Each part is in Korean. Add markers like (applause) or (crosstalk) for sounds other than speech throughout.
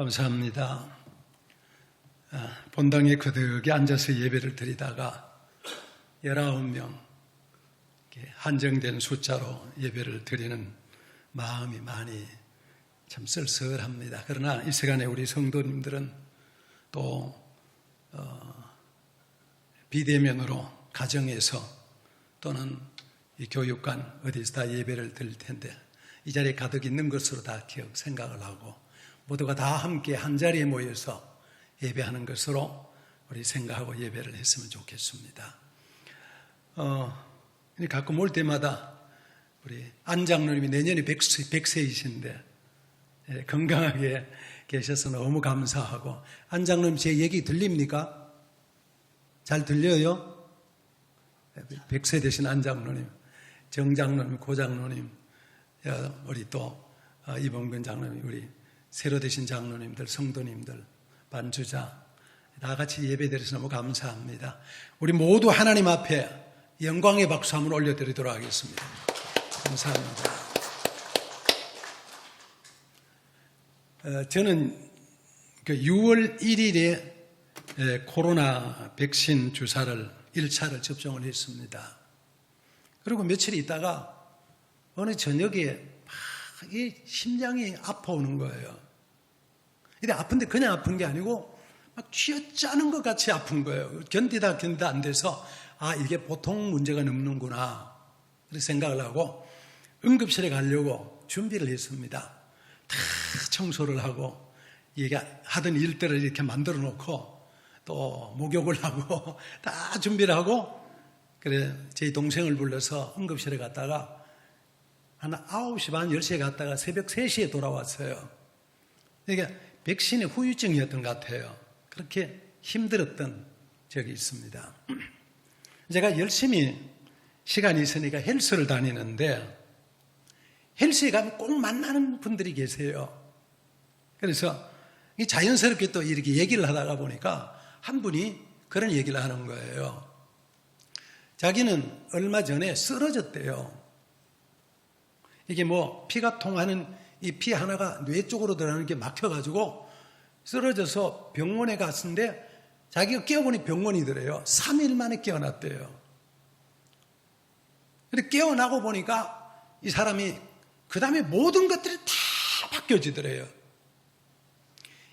감사합니다. 아, 본당에 그득이 앉아서 예배를 드리다가 19명 이렇게 한정된 숫자로 예배를 드리는 마음이 많이 참 쓸쓸합니다. 그러나 이 시간에 우리 성도님들은 또 어, 비대면으로 가정에서 또는 이 교육관 어디서 다 예배를 드릴 텐데 이 자리에 가득 있는 것으로 다 기억 생각을 하고 모두가 다 함께 한 자리에 모여서 예배하는 것으로 우리 생각하고 예배를 했으면 좋겠습니다. 어, 가끔 올 때마다 우리 안 장로님이 내년에 100세, 100세 이신데 예, 건강하게 계셔서 너무 감사하고 안 장로님 제 얘기 들립니까? 잘 들려요? 100세 되신 안 장로님, 정 장로님, 고 장로님, 우리 또 어, 이봉근 장로님, 우리 새로 되신 장로님들, 성도님들, 반주자 다 같이 예배드려서 너무 감사합니다. 우리 모두 하나님 앞에 영광의 박수 한번 올려드리도록 하겠습니다. 감사합니다. 어, 저는 그 6월 1일에 코로나 백신 주사를 1차를 접종을 했습니다. 그리고 며칠 있다가 어느 저녁에 막이 심장이 아파오는 거예요. 근데 아픈데 그냥 아픈 게 아니고 막 쥐어짜는 것 같이 아픈 거예요. 견디다 견디다 안 돼서 아 이게 보통 문제가 넘는구나 그렇게 생각을 하고 응급실에 가려고 준비를 했습니다. 다 청소를 하고 얘기 하던 일들을 이렇게 만들어 놓고 또 목욕을 하고 (laughs) 다 준비를 하고 그래 제 동생을 불러서 응급실에 갔다가 한 9시 반 10시에 갔다가 새벽 3시에 돌아왔어요. 그러니까 백신의 후유증이었던 것 같아요. 그렇게 힘들었던 적이 있습니다. 제가 열심히 시간이 있으니까 헬스를 다니는데 헬스에 가면 꼭 만나는 분들이 계세요. 그래서 자연스럽게 또 이렇게 얘기를 하다가 보니까 한 분이 그런 얘기를 하는 거예요. 자기는 얼마 전에 쓰러졌대요. 이게 뭐 피가 통하는 이 피 하나가 뇌 쪽으로 들어가는 게 막혀가지고 쓰러져서 병원에 갔는데 자기가 깨어보니 병원이더래요. 3일 만에 깨어났대요. 근데 깨어나고 보니까 이 사람이 그 다음에 모든 것들이 다 바뀌어지더래요.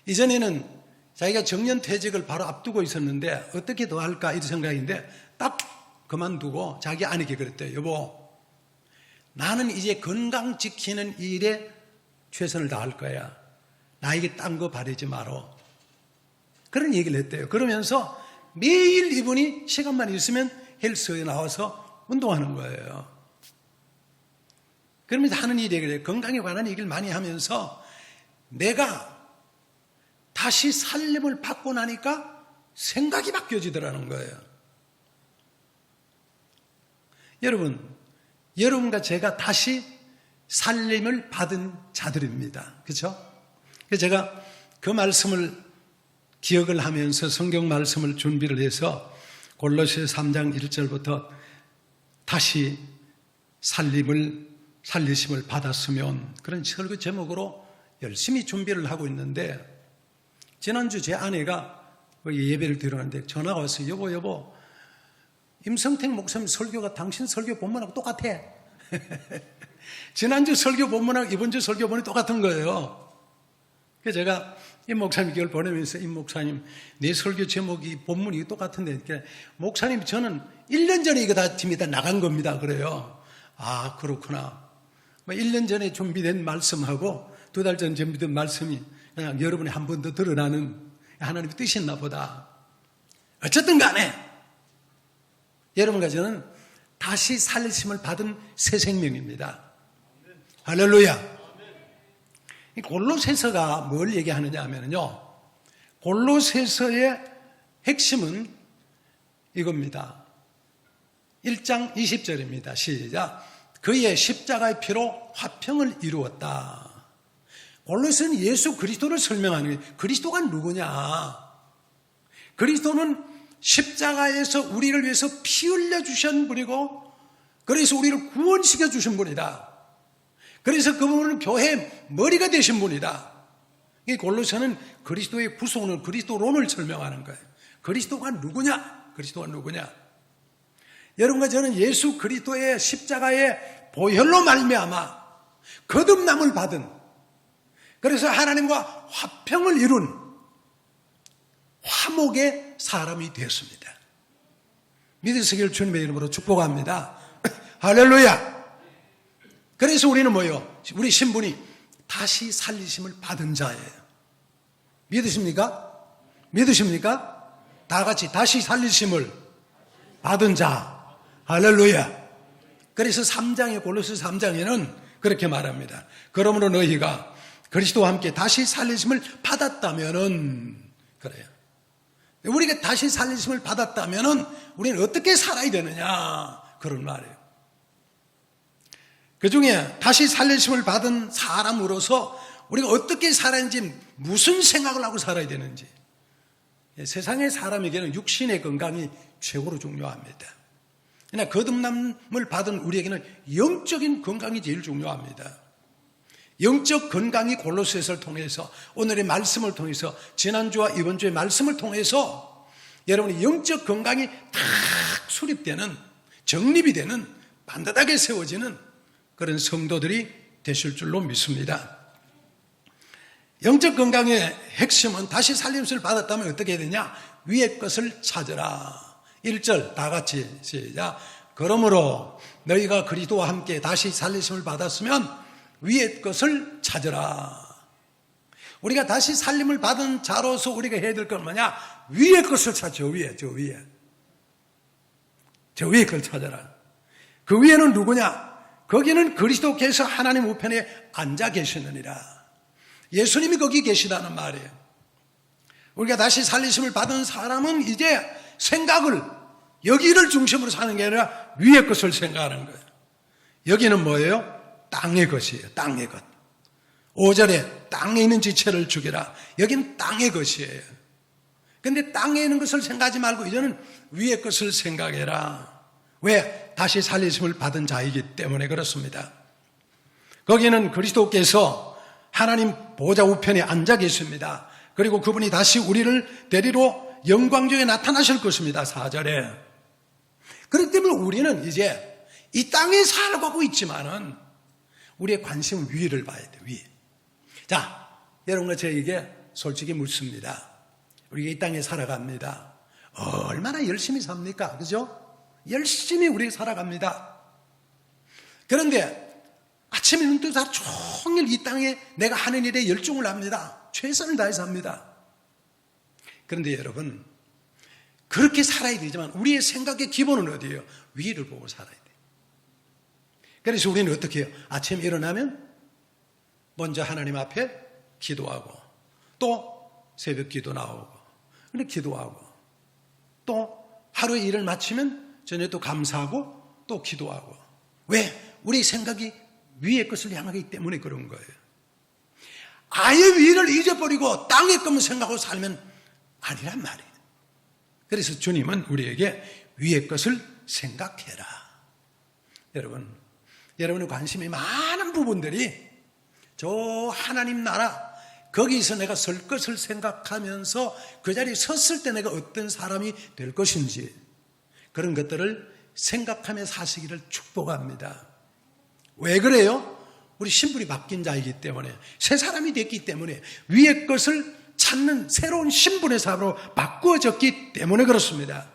이전에는 자기가 정년 퇴직을 바로 앞두고 있었는데 어떻게 더 할까 이런 생각인데 딱 그만두고 자기 아내에게 그랬대요. 여보, 나는 이제 건강 지키는 일에 최선을 다할 거야. 나에게 딴 거 바라지 마라. 그런 얘기를 했대요. 그러면서 매일 이분이 시간만 있으면 헬스에 나와서 운동하는 거예요. 그러면서 하는 일이 그래요. 건강에 관한 얘기를 많이 하면서 내가 다시 살림을 받고 나니까 생각이 바뀌어지더라는 거예요. 여러분, 여러분과 제가 다시 살림을 받은 자들입니다. 그렇죠? 제가 그 말씀을 기억을 하면서 성경 말씀을 준비를 해서 골로새 3장 1절부터 다시 살림을 살리심을 받았으면 그런 설교 제목으로 열심히 준비를 하고 있는데 지난주 제 아내가 예배를 드렸는데 전화가 왔어요. 여보 여보 임성택 목사님 설교가 당신 설교 본문하고 똑같아. (laughs) 지난주 설교 본문하고 이번 주 설교 본문이 똑같은 거예요. 그래서 제가 이 목사님 기를 보내면서 이 목사님 내 설교 제목이 본문이 똑같은데 목사님 저는 1년 전에 이거 다 팀이 다 나간 겁니다. 그래요. 아 그렇구나. 1년 뭐 전에 준비된 말씀하고 두 달 전 준비된 말씀이 그냥 여러분이 한 번 더 드러나는 하나님의 뜻이었나 보다. 어쨌든 간에 여러분과 저는 다시 살리심을 받은 새 생명입니다. 할렐루야. 골로새서가 뭘 얘기하느냐 하면요. 골로새서의 핵심은 이겁니다. 1장 20절입니다. 시작. 그의 십자가의 피로 화평을 이루었다. 골로새는 예수 그리스도를 설명하는 거예요. 그리스도가 누구냐? 그리스도는 십자가에서 우리를 위해서 피 흘려 주신 분이고 그래서 우리를 구원시켜 주신 분이다. 그래서 그분은 교회 머리가 되신 분이다. 이 골로새는 그리스도의 구속론을 그리스도론을 설명하는 거예요. 그리스도가 누구냐? 그리스도가 누구냐? 여러분과 저는 예수 그리스도의 십자가의 보혈로 말미암아 거듭남을 받은 그래서 하나님과 화평을 이룬 화목의 사람이 되었습니다. 믿으시길 주님의 이름으로 축복합니다. (clears throat) 할렐루야! 그래서 우리는 뭐요? 우리 신분이 다시 살리심을 받은 자예요. 믿으십니까? 믿으십니까? 다 같이 다시 살리심을 받은 자. 할렐루야. 그래서 3장에 골로스 3장에는 그렇게 말합니다. 그러므로 너희가 그리스도와 함께 다시 살리심을 받았다면은 그래요. 우리가 다시 살리심을 받았다면은 우리는 어떻게 살아야 되느냐 그런 말이에요. 그 중에 다시 살리심을 받은 사람으로서 우리가 어떻게 살아야지 무슨 생각을 하고 살아야 되는지 세상의 사람에게는 육신의 건강이 최고로 중요합니다. 그러나 거듭남을 받은 우리에게는 영적인 건강이 제일 중요합니다. 영적 건강이 골로새서를 통해서 오늘의 말씀을 통해서 지난주와 이번 주의 말씀을 통해서 여러분의 영적 건강이 탁 수립되는 정립이 되는 반듯하게 세워지는 그런 성도들이 되실 줄로 믿습니다. 영적 건강의 핵심은 다시 살림을 받았다면 어떻게 해야 되냐? 위의 것을 찾으라. 1절 다 같이 시작. 그러므로 너희가 그리스도와 함께 다시 살리심을 받았으면 위의 것을 찾으라. 우리가 다시 살림을 받은 자로서 우리가 해야 될 건 뭐냐? 위의 것을 찾죠. 위에, 저 위에. 저 위의 걸 찾아라. 그 위에는 누구냐? 거기는 그리스도께서 하나님 우편에 앉아 계시느니라. 예수님이 거기 계시다는 말이에요. 우리가 다시 살리심을 받은 사람은 이제 생각을 여기를 중심으로 사는 게 아니라 위의 것을 생각하는 거예요. 여기는 뭐예요? 땅의 것이에요. 땅의 것. 5절에 땅에 있는 지체를 죽여라. 여기는 땅의 것이에요. 근데 땅에 있는 것을 생각하지 말고 이제는 위의 것을 생각해라. 왜? 다시 살리심을 받은 자이기 때문에 그렇습니다. 거기는 그리스도께서 하나님 보좌 우편에 앉아 계십니다. 그리고 그분이 다시 우리를 데리러 영광 중에 나타나실 것입니다. 4절에. 그렇기 때문에 우리는 이제 이 땅에 살고 있지만은 우리의 관심은 위를 봐야 돼, 위. 자, 여러분과 저에게 솔직히 묻습니다. 우리가 이 땅에 살아갑니다. 얼마나 열심히 삽니까? 그죠? 열심히 우리 살아갑니다. 그런데 아침에 눈 뜨자 종일 이 땅에 내가 하는 일에 열중을 합니다. 최선을 다해서 합니다. 그런데 여러분, 그렇게 살아야 되지만 우리의 생각의 기본은 어디예요? 위를 보고 살아야 돼요. 그래서 우리는 어떻게 해요? 아침에 일어나면 먼저 하나님 앞에 기도하고 또 새벽 기도 나오고 근데 기도하고 또 하루의 일을 마치면 저녁 또 감사하고 또 기도하고 왜? 우리 생각이 위의 것을 향하기 때문에 그런 거예요. 아예 위를 잊어버리고 땅의 것만 생각하고 살면 아니란 말이에요. 그래서 주님은 우리에게 위의 것을 생각해라. 여러분, 여러분의 관심이 많은 부분들이 저 하나님 나라 거기서 내가 설 것을 생각하면서 그 자리에 섰을 때 내가 어떤 사람이 될 것인지 그런 것들을 생각하며 사시기를 축복합니다. 왜 그래요? 우리 신분이 바뀐 자이기 때문에 새 사람이 됐기 때문에 위의 것을 찾는 새로운 신분의 사람으로 바꾸어졌기 때문에 그렇습니다.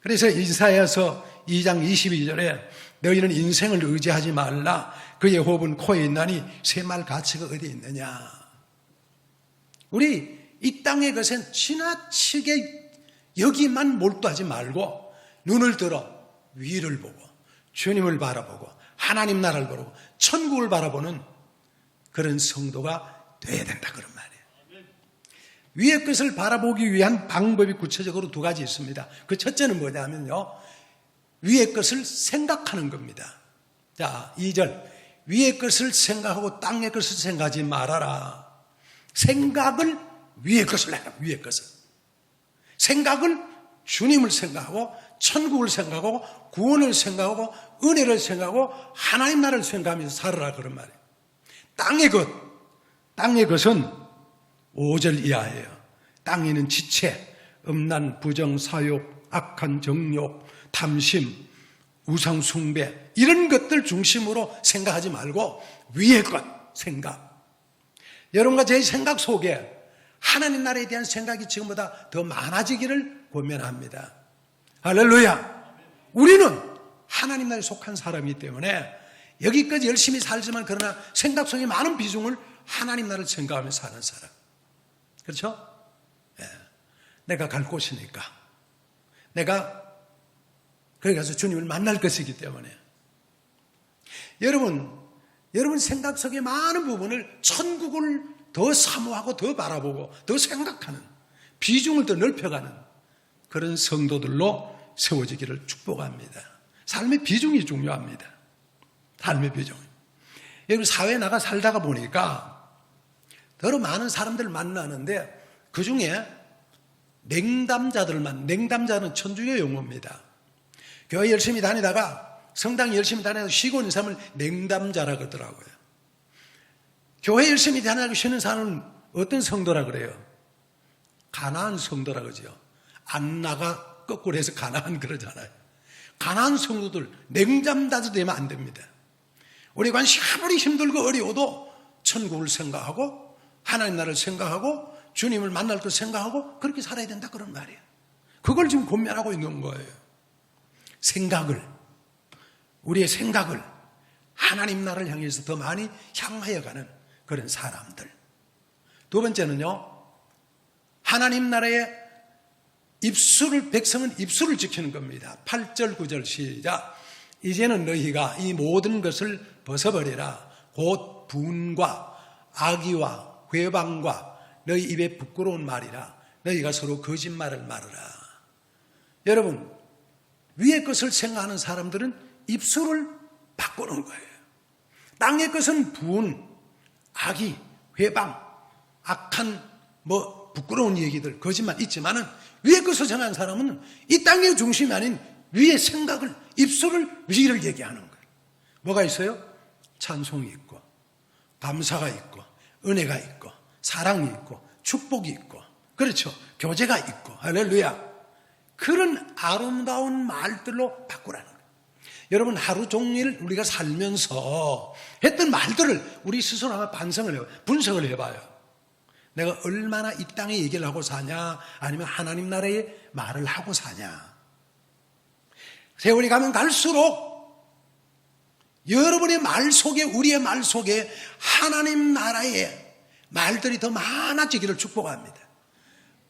그래서 이사야서 2장 22절에 너희는 인생을 의지하지 말라. 그의 호흡은 코에 있나니 새말 가치가 어디 있느냐. 우리 이 땅의 것은 지나치게 여기만 몰두하지 말고 눈을 들어 위를 보고 주님을 바라보고 하나님 나라를 보고 천국을 바라보는 그런 성도가 돼야 된다 그런 말이에요. 위의 것을 바라보기 위한 방법이 구체적으로 두 가지 있습니다. 그 첫째는 뭐냐면요. 위의 것을 생각하는 겁니다. 자, 2절. 위의 것을 생각하고 땅의 것을 생각하지 말아라. 생각을 위의 것을 해라. 위의 것을. 생각을 주님을 생각하고 천국을 생각하고 구원을 생각하고 은혜를 생각하고 하나님 나라를 생각하면서 살아라 그런 말이에요. 땅의 것, 땅의 것은 5절 이하예요. 땅에 있는 지체, 음란, 부정, 사욕, 악한 정욕, 탐심, 우상숭배 이런 것들 중심으로 생각하지 말고 위의 것 생각. 여러분과 제 생각 속에 하나님 나라에 대한 생각이 지금보다 더 많아지기를 고면합니다. 할렐루야. 우리는 하나님 나라에 속한 사람이기 때문에 여기까지 열심히 살지만 그러나 생각 속에 많은 비중을 하나님 나라를 생각하며 사는 사람. 그렇죠? 예. 내가 갈 곳이니까. 내가 가서 주님을 만날 것이기 때문에. 여러분, 여러분 생각 속에 많은 부분을 천국을 더 사모하고 더 바라보고 더 생각하는 비중을 더 넓혀가는 그런 성도들로 세워지기를 축복합니다. 삶의 비중이 중요합니다. 삶의 비중. 여러분 사회에 나가 살다가 보니까 더러 많은 사람들을 만나는데 그 중에 냉담자들만, 냉담자는 천주교 용어입니다. 교회 열심히 다니다가 성당 열심히 다니다가 쉬고 있는 사람을 냉담자라 그러더라고요. 교회 열심히 다니다가 쉬는 사람은 어떤 성도라 그래요? 가나안 성도라 그러죠. 안 나가 거꾸로 해서 가나안 그러잖아요. 가나안 성도들 냉담자도 되면 안 됩니다. 우리 관시 아무리 힘들고 어려워도 천국을 생각하고 하나님 나라를 생각하고 주님을 만날 걸 생각하고 그렇게 살아야 된다 그런 말이에요. 그걸 지금 고민하고 있는 거예요. 생각을 우리의 생각을 하나님 나라를 향해서 더 많이 향하여 가는 그런 사람들. 두 번째는요. 하나님 나라의 입술을 백성은 입술을 지키는 겁니다. 8절 9절 시작. 이제는 너희가 이 모든 것을 벗어버리라. 곧 분과 악의와 회방과 너희 입에 부끄러운 말이라. 너희가 서로 거짓말을 말하라. 여러분, 위의 것을 생각하는 사람들은 입술을 바꾸는 거예요. 땅의 것은 분, 악의, 회방, 악한 뭐 부끄러운 얘기들, 거짓말 있지만은 위의 것을 생각하는 사람은 이 땅의 중심이 아닌 위의 생각을, 입술을, 위를 얘기하는 거예요. 뭐가 있어요? 찬송이 있고, 감사가 있고, 은혜가 있고, 사랑이 있고, 축복이 있고, 그렇죠. 교제가 있고, 할렐루야. 그런 아름다운 말들로 바꾸라는 거예요. 여러분, 하루 종일 우리가 살면서 했던 말들을 우리 스스로 한번 반성을 해요. 분석을 해봐요. 내가 얼마나 이 땅에 얘기를 하고 사냐, 아니면 하나님 나라에 말을 하고 사냐. 세월이 가면 갈수록 여러분의 말 속에, 우리의 말 속에 하나님 나라의 말들이 더 많아지기를 축복합니다.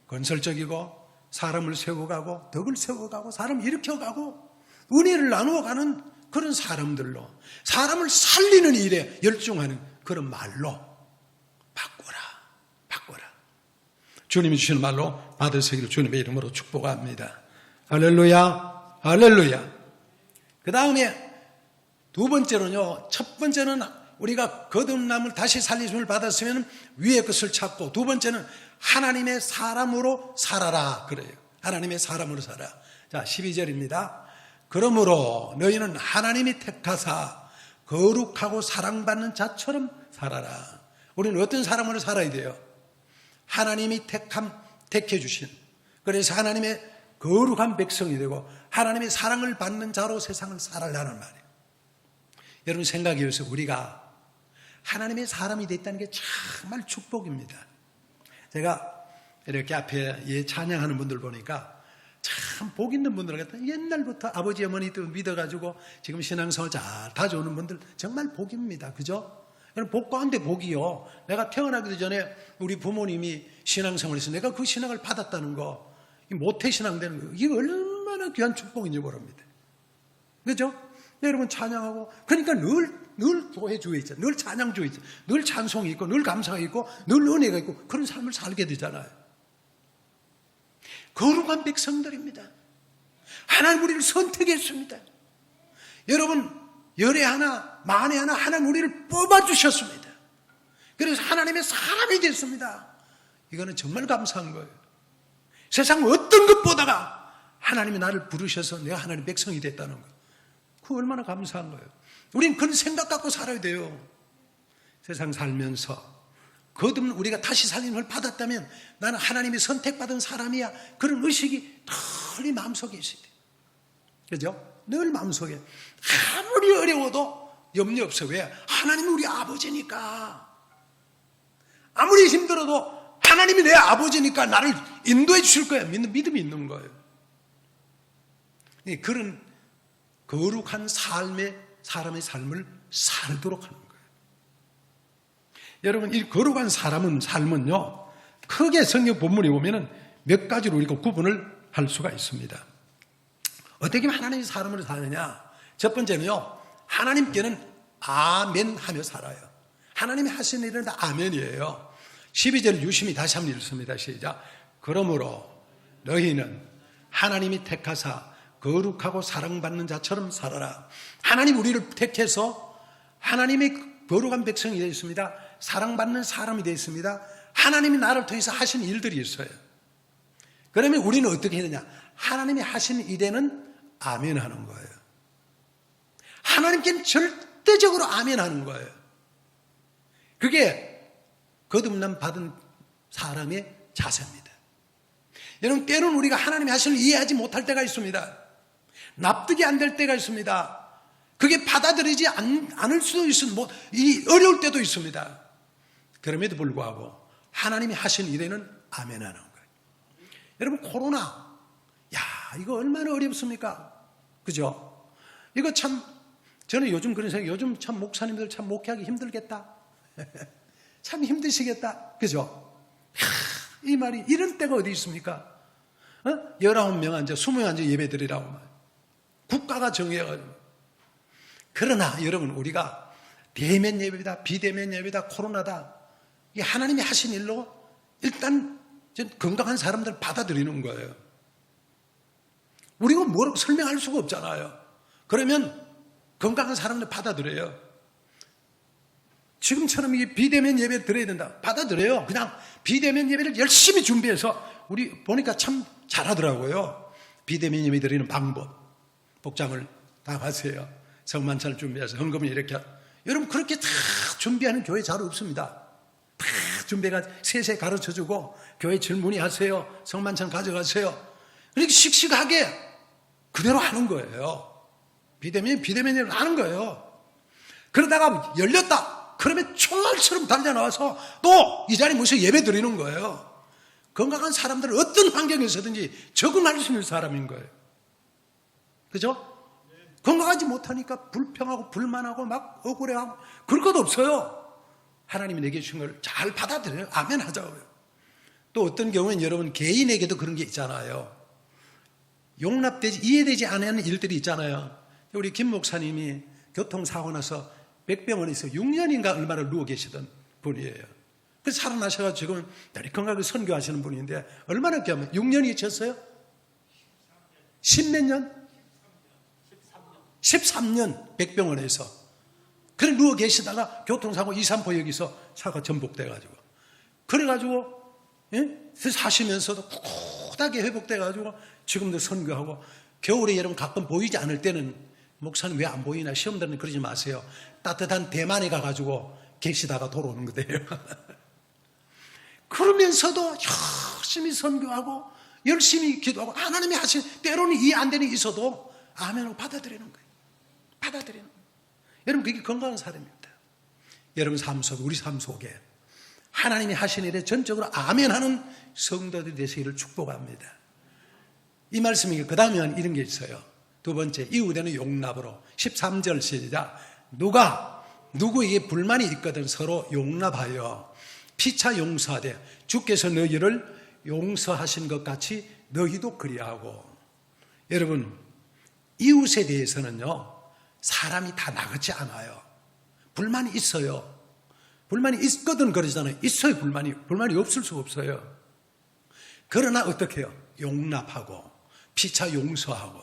건설적이고, 사람을 세워가고, 덕을 세워가고, 사람 일으켜가고, 은혜를 나누어가는 그런 사람들로, 사람을 살리는 일에 열중하는 그런 말로 바꾸라, 바꾸라. 주님이 주시는 말로 받으시기를 주님의 이름으로 축복합니다. 할렐루야, 할렐루야. 그 다음에 두 번째로는요, 첫 번째는 우리가 거듭남을 다시 살리심을 받았으면 위의 것을 찾고 두 번째는 하나님의 사람으로 살아라 그래요. 하나님의 사람으로 살아. 자, 12절입니다. 그러므로 너희는 하나님이 택하사 거룩하고 사랑받는 자처럼 살아라. 우리는 어떤 사람으로 살아야 돼요? 하나님이 택함, 택해 주신. 그래서 하나님의 거룩한 백성이 되고 하나님의 사랑을 받는 자로 세상을 살아라는 말이에요. 여러분 생각해 보세요. 우리가 하나님의 사람이 됐다는 게 정말 축복입니다. 제가 이렇게 앞에 예 찬양하는 분들 보니까 참 복 있는 분들 같아. 옛날부터 아버지 어머니도 믿어가지고 지금 신앙생활 잘 다져오는 분들 정말 복입니다. 그죠? 복 가운데 복이요. 내가 태어나기도 전에 우리 부모님이 신앙생활에서 내가 그 신앙을 받았다는 거, 모태 신앙 되는 거, 이게 얼마나 귀한 축복인지 모릅니다. 그죠? 여러분 찬양하고 그러니까 늘, 늘 교회 주에 있죠. 늘 찬양 주에 있죠. 늘 찬송이 있고 늘 감사가 있고 늘 은혜가 있고 그런 삶을 살게 되잖아요. 거룩한 백성들입니다. 하나님 우리를 선택했습니다. 여러분 열에 하나 만에 하나 하나님 우리를 뽑아주셨습니다. 그래서 하나님의 사람이 됐습니다. 이거는 정말 감사한 거예요. 세상 어떤 것보다가 하나님이 나를 부르셔서 내가 하나님 백성이 됐다는 거예요. 그 얼마나 감사한 거예요. 우린 그런 생각 갖고 살아야 돼요. 세상 살면서 거듭 우리가 다시 살림을 받았다면 나는 하나님이 선택받은 사람이야. 그런 의식이 늘 마음속에 있어야 돼. 그죠? 늘 마음속에. 아무리 어려워도 염려 없어. 왜? 하나님이 우리 아버지니까. 아무리 힘들어도 하나님이 내 아버지니까 나를 인도해 주실 거야. 믿는 믿음이 있는 거예요. 이 그런 거룩한 삶의 사람의 삶을 살도록 하는 거예요. 여러분, 이 거룩한 사람은 삶은요, 크게 성경 본문에 보면은 몇 가지로 우리가 구분을 할 수가 있습니다. 어떻게 하나님의 사람으로 사느냐? 첫 번째는요, 하나님께는 아멘 하며 살아요. 하나님이 하신 일은 다 아멘이에요. 12절 유심히 다시 한번 읽습니다. 시작. 그러므로 너희는 하나님이 택하사 거룩하고 사랑받는 자처럼 살아라. 하나님 우리를 택해서 하나님의 거룩한 백성이 되어 있습니다. 사랑받는 사람이 되어 있습니다. 하나님이 나를 통해서 하신 일들이 있어요. 그러면 우리는 어떻게 해야 되냐? 하나님이 하신 일에는 아멘 하는 거예요. 하나님께는 절대적으로 아멘 하는 거예요. 그게 거듭남 받은 사람의 자세입니다. 여러분, 때로는 우리가 하나님이 하시는 이해하지 못할 때가 있습니다. 납득이 안 될 때가 있습니다. 그게 받아들이지 않, 을 수도 있습니다. 뭐, 이 어려울 때도 있습니다. 그럼에도 불구하고 하나님이 하신 일에는 아멘 하는 거예요. 여러분, 코로나. 야, 이거 얼마나 어렵습니까? 그죠? 이거 참, 저는 요즘 그런 생각, 요즘 참 목사님들 참 목회하기 힘들겠다. (laughs) 참 힘드시겠다. 그죠? 하, 이 말이 이런 때가 어디 있습니까? 어? 19명 앉아, 20명 앉아 예배 드리라고 말. 국가가 정해가지고. 그러나 여러분, 우리가 대면 예배다, 비대면 예배다, 코로나다. 이 하나님이 하신 일로 일단 건강한 사람들 받아들이는 거예요. 우리가 뭐라고 설명할 수가 없잖아요. 그러면 건강한 사람들 받아들여요. 지금처럼 이 비대면 예배 드려야 된다. 받아들여요. 그냥 비대면 예배를 열심히 준비해서 우리 보니까 참 잘하더라고요. 비대면 예배 드리는 방법. 복장을 다 봤어요. 성만찬을 준비해서 헌금을 이렇게. 여러분 그렇게 다 준비하는 교회 잘 없습니다. 다 준비가 세세 가르쳐 주고 교회 질문이 하세요. 성만찬 가져가세요. 이렇게 씩씩하게 그대로 하는 거예요. 비대면, 비대면 예배를 하는 거예요. 그러다가 열렸다. 그러면 총알처럼 달려나와서 또 이 자리에 모셔 예배 드리는 거예요. 건강한 사람들은 어떤 환경에서든지 적응할 수 있는 사람인 거예요. 그죠? 건강하지 못하니까 불평하고 불만하고 막 억울해하고 그럴 것 없어요. 하나님이 내게 주신 걸 잘 받아들여요. 아멘 하자고요. 또 어떤 경우는 여러분 개인에게도 그런 게 있잖아요. 용납되지, 이해되지 않는 일들이 있잖아요. 우리 김 목사님이 교통사고 나서 백병원에서 6년인가 얼마나 누워 계시던 분이에요. 그래서 살아나셔가지고 지금 다리 건강하게 선교하시는 분인데 얼마나 기하면 6년이 쳤어요? 10몇 년? 13년 백병원에서 그래 누워 계시다가 교통사고 2, 3포 여기서 차가 전복돼가지고 그래가지고 예? 사시면서도 꿋꿋하게 회복돼가지고 지금도 선교하고 겨울에 여러분 가끔 보이지 않을 때는 목사님 왜안 보이나 시험들은 그러지 마세요. 따뜻한 대만에 가가지고 계시다가 돌아오는 거예요. (laughs) 그러면서도 열심히 선교하고 열심히 기도하고 하나님이 하신 때로는 이해 안 되는 게 있어도 아멘을 받아들이는 거예요. 받아들이는. 여러분 그게 건강한 사람입니다. 여러분 삶 속에 우리 삶 속에 하나님이 하신 일에 전적으로 아멘하는 성도들이 되시기를 축복합니다. 이 말씀이 그 다음에 이런 게 있어요. 두 번째, 이후되는 용납으로 13절 시작. 누가 누구에게 불만이 있거든 서로 용납하여 피차 용서하되 주께서 너희를 용서하신 것 같이 너희도 그리하고 여러분 이웃에 대해서는요 사람이 다 나같지 않아요 불만이 있어요 불만이 있거든 그러잖아요 있어요 불만이 불만이 없을 수 없어요 그러나 어떻게 해요 용납하고 피차 용서하고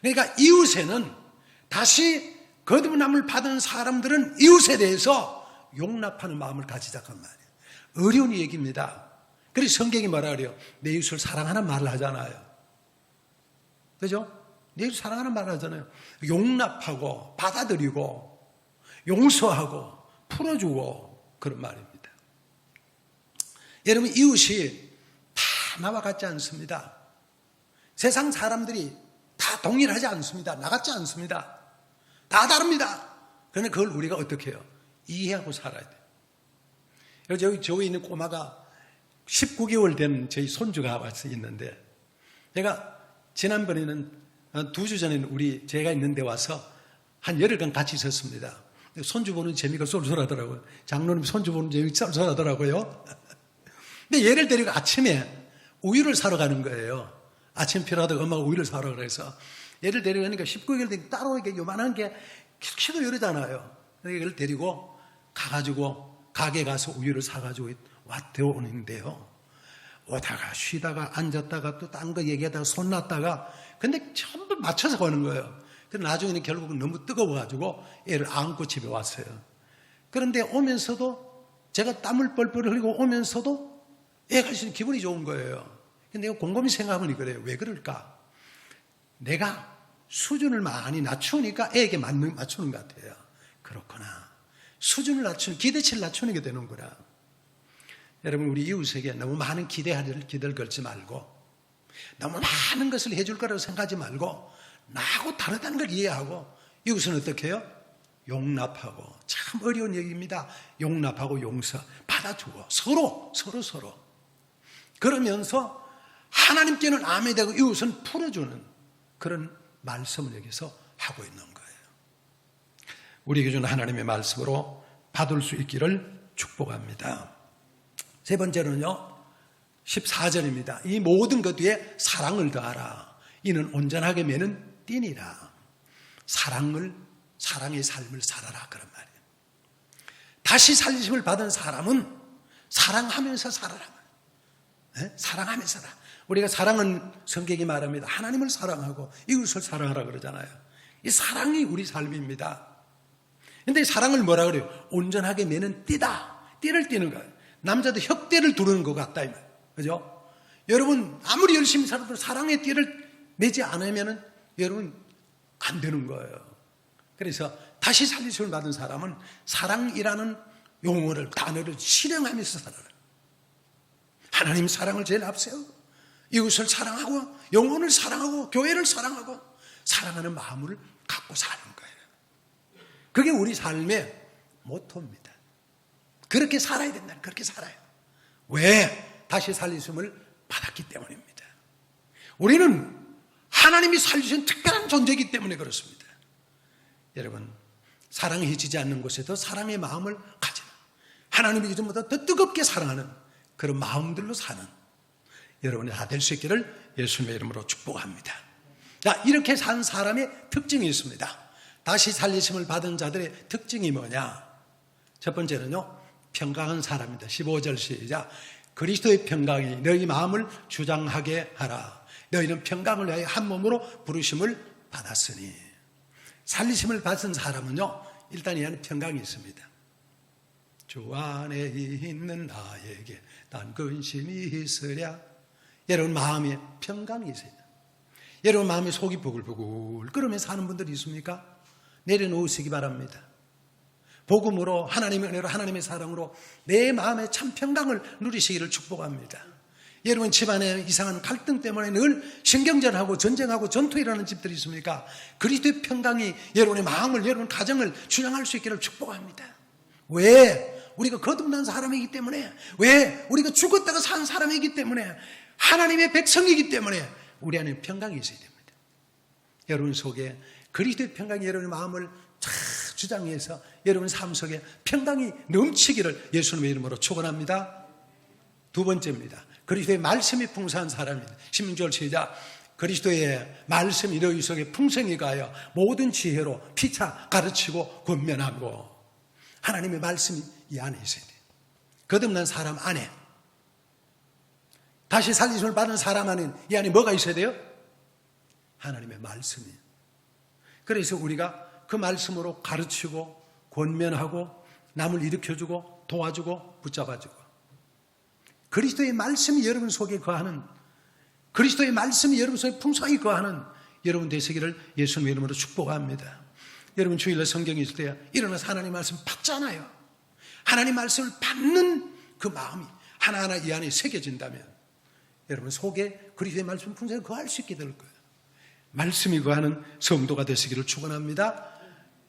그러니까 이웃에는 다시 거듭남을 받은 사람들은 이웃에 대해서 용납하는 마음을 가지자간 말이에요. 어려운 얘기입니다. 그래서 성경이 뭐라 그래요? 내 이웃을 사랑하는 말을 하잖아요. 그죠? 내 이웃을 사랑하는 말을 하잖아요. 용납하고, 받아들이고, 용서하고, 풀어주고, 그런 말입니다. 여러분 이웃이 다 나와 같지 않습니다. 세상 사람들이 다 동일하지 않습니다. 나 같지 않습니다. 다 다릅니다. 그러나 그걸 우리가 어떻게 해요? 이해하고 살아야 돼요. 여기 저기 있는 꼬마가 19개월 된 저희 손주가 와서 있는데 제가 지난번에는 두 주 전에는 우리 제가 있는 데 와서 한 열흘간 같이 있었습니다. 손주 보는 재미가 쏠쏠하더라고요. 장로님 손주 보는 재미가 쏠쏠하더라고요. (laughs) 근데 얘를 데리고 아침에 우유를 사러 가는 거예요. 아침 필요하다고 엄마가 우유를 사러 그래서 얘를 데려가니까 19개월 된 따로 이렇게 요만한 게 키도. 그래서 얘를 데리고 가가지고 가게 가서 우유를 사가지고 왔대요 오는데요. 오다가 쉬다가 앉았다가 또 딴 거 얘기하다가 손 놨다가 근데 전부 맞춰서 가는 거예요. 그래 나중에는 결국은 너무 뜨거워가지고 애를 안고 집에 왔어요. 그런데 오면서도 제가 땀을 뻘뻘 흘리고 오면서도 애가 있으면 기분이 좋은 거예요. 근데 곰곰이 생각하면 그래요. 왜 그럴까? 내가 수준을 많이 낮추니까 애에게 맞는, 맞추는 것 같아요. 그렇구나. 수준을 낮추는, 기대치를 낮추는 게 되는구나. 여러분, 우리 이웃에게 너무 많은 기대를, 기대를 걸지 말고, 너무 많은 것을 해줄 거라고 생각하지 말고, 나하고 다르다는 걸 이해하고, 이웃은 어떻게 해요? 용납하고, 참 어려운 얘기입니다. 용납하고 용서, 받아주고, 서로, 서로, 서로. 그러면서 하나님께는 암이 되고 이웃은 풀어주는 그런 말씀을 여기서 하고 있는 거예요. 우리에게 주는 하나님의 말씀으로 받을 수 있기를 축복합니다. 세 번째는요, 14절입니다. 이 모든 것 뒤에 사랑을 더하라. 이는 온전하게 매는 띠니라. 사랑을, 사랑의 삶을 살아라. 그런 말이에요. 다시 살리심을 받은 사람은 사랑하면서 살아라. 네? 사랑하면서 살아. 우리가 사랑은 성경이 말합니다. 하나님을 사랑하고 이웃을 사랑하라 그러잖아요. 이 사랑이 우리 삶입니다. 근데 이 사랑을 뭐라 그래요? 온전하게 매는 띠다. 띠를 띠는 거예요. 남자도 혁대를 두르는 것 같다. 이 말. 그죠? 여러분, 아무리 열심히 살아도 사랑의 띠를 매지 않으면은 여러분, 안 되는 거예요. 그래서 다시 살리심을 받은 사람은 사랑이라는 용어를, 단어를 실행하면서 살아라. 하나님 사랑을 제일 앞세우고, 이웃을 사랑하고, 영혼을 사랑하고, 교회를 사랑하고, 사랑하는 마음을 갖고 사는 거예요. 그게 우리 삶의 모토입니다. 그렇게 살아야 된다. 그렇게 살아요. 왜? 다시 살리심을 받았기 때문입니다. 우리는 하나님이 살리신 특별한 존재이기 때문에 그렇습니다. 여러분, 사랑해지지 않는 곳에도 사랑의 마음을 가지라. 하나님이 이전보다 더 뜨겁게 사랑하는 그런 마음들로 사는 여러분이 다 될 수 있기를 예수님의 이름으로 축복합니다. 자, 이렇게 산 사람의 특징이 있습니다. 다시 살리심을 받은 자들의 특징이 뭐냐? 첫 번째는요, 평강한 사람입니다. 15절 시작. 그리스도의 평강이 너희 마음을 주장하게 하라. 너희는 평강을 위하여 한 몸으로 부르심을 받았으니. 살리심을 받은 사람은요, 일단 이 안에 평강이 있습니다. 주 안에 있는 나에게 난 근심이 있으랴. 여러분 마음에 평강이 있어요. 여러분 마음에 속이 부글부글 끓으며 사는 분들이 있습니까? 내려놓으시기 바랍니다. 복음으로 하나님의 은혜로 하나님의 사랑으로 내 마음에 참 평강을 누리시기를 축복합니다. 여러분 집안에 이상한 갈등 때문에 늘 신경전하고 전쟁하고 전투 일하는 집들이 있습니까? 그리스도의 평강이 여러분의 마음을 여러분 가정을 주장할 수 있기를 축복합니다. 왜? 우리가 거듭난 사람이기 때문에 왜? 우리가 죽었다가 산 사람이기 때문에 하나님의 백성이기 때문에 우리 안에 평강이 있어야 됩니다. 여러분 속에 그리스도의 평강이 여러분의 마음을 쫙 주장해서 여러분 삶 속에 평강이 넘치기를 예수님의 이름으로 축원합니다. 두 번째입니다. 그리스도의 말씀이 풍성한 사람입니다. 16절 시작. 그리스도의 말씀이 너희 속에 풍성히 가여 모든 지혜로 피차 가르치고 권면하고 하나님의 말씀이 이 안에 있어야 돼요. 거듭난 사람 안에 다시 살리심을 받은 사람 안에 이 안에 뭐가 있어야 돼요? 하나님의 말씀이에요. 그래서 우리가 그 말씀으로 가르치고 권면하고 남을 일으켜주고 도와주고 붙잡아주고 그리스도의 말씀이 여러분 속에 거하는 그리스도의 말씀이 여러분 속에 풍성히 거하는 여러분 되시기를 예수님의 이름으로 축복합니다. 여러분 주일날 성경이 있을 때 일어나서 하나님 말씀 받잖아요. 하나님 말씀을 받는 그 마음이 하나하나 이 안에 새겨진다면 여러분 속에 그리스도의 말씀 풍성히 거할 수 있게 될 거예요. 말씀이 거하는 성도가 되시기를 축원합니다.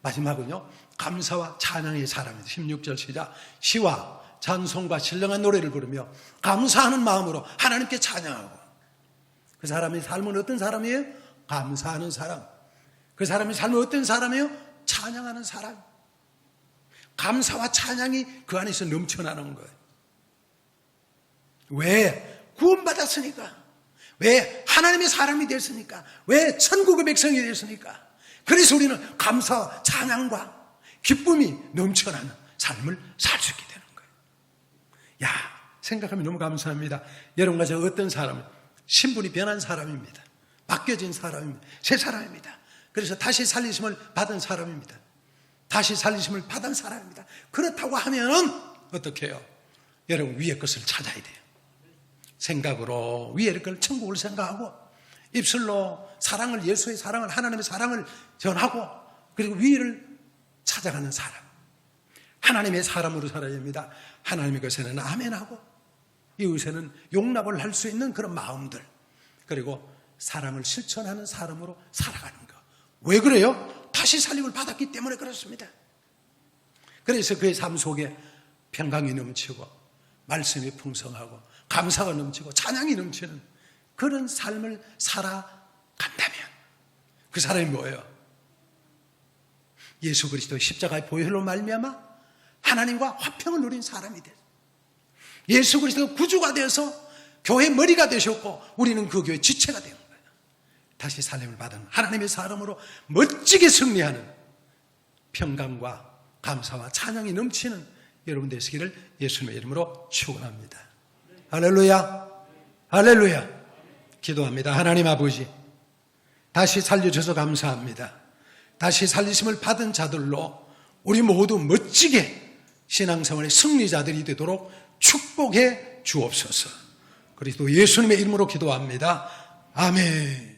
마지막은요. 감사와 찬양의 사람입니다. 16절 시작. 시와 찬송과 신령한 노래를 부르며 감사하는 마음으로 하나님께 찬양하고 그 사람의 삶은 어떤 사람이에요? 감사하는 사람. 그 사람의 삶은 어떤 사람이에요? 찬양하는 사람. 감사와 찬양이 그 안에서 넘쳐나는 거예요. 왜? 구원받았으니까. 왜? 하나님의 사람이 됐으니까. 왜? 천국의 백성이 됐으니까. 그래서 우리는 감사와 찬양과 기쁨이 넘쳐나는 삶을 살 수 있게 되는 거예요. 야, 생각하면 너무 감사합니다. 여러분과 저 어떤 사람은 신분이 변한 사람입니다. 바뀌어진 사람입니다. 새 사람입니다. 그래서 다시 살리심을 받은 사람입니다. 다시 살리심을 받은 사람입니다. 그렇다고 하면은 어떻게 해요? 여러분 위의 것을 찾아야 돼요. 생각으로 위의 걸 천국을 생각하고 입술로 사랑을 예수의 사랑을 하나님의 사랑을 전하고 그리고 위를 찾아가는 사람. 하나님의 사람으로 살아야 됩니다. 하나님의 것에는 아멘하고 이웃에는 용납을 할 수 있는 그런 마음들 그리고 사랑을 실천하는 사람으로 살아가는 거. 왜 그래요? 다시 살림을 받았기 때문에 그렇습니다. 그래서 그의 삶 속에 평강이 넘치고 말씀이 풍성하고 감사가 넘치고 찬양이 넘치는 그런 삶을 살아간다면 그 사람이 뭐예요? 예수 그리스도의 십자가의 보혈로 말미암아 하나님과 화평을 누린 사람이 돼. 예수 그리스도가 구주가 되어서 교회 머리가 되셨고 우리는 그 교회 지체가 되는 거예요. 다시 살림을 받은 하나님의 사람으로 멋지게 승리하는 평강과 감사와 찬양이 넘치는 여러분 되시기를 예수님의 이름으로 축원합니다. 할렐루야. 할렐루야. 기도합니다. 하나님 아버지. 다시 살려줘서 감사합니다. 다시 살리심을 받은 자들로 우리 모두 멋지게 신앙생활의 승리자들이 되도록 축복해 주옵소서. 그리스도 예수님의 이름으로 기도합니다. 아멘.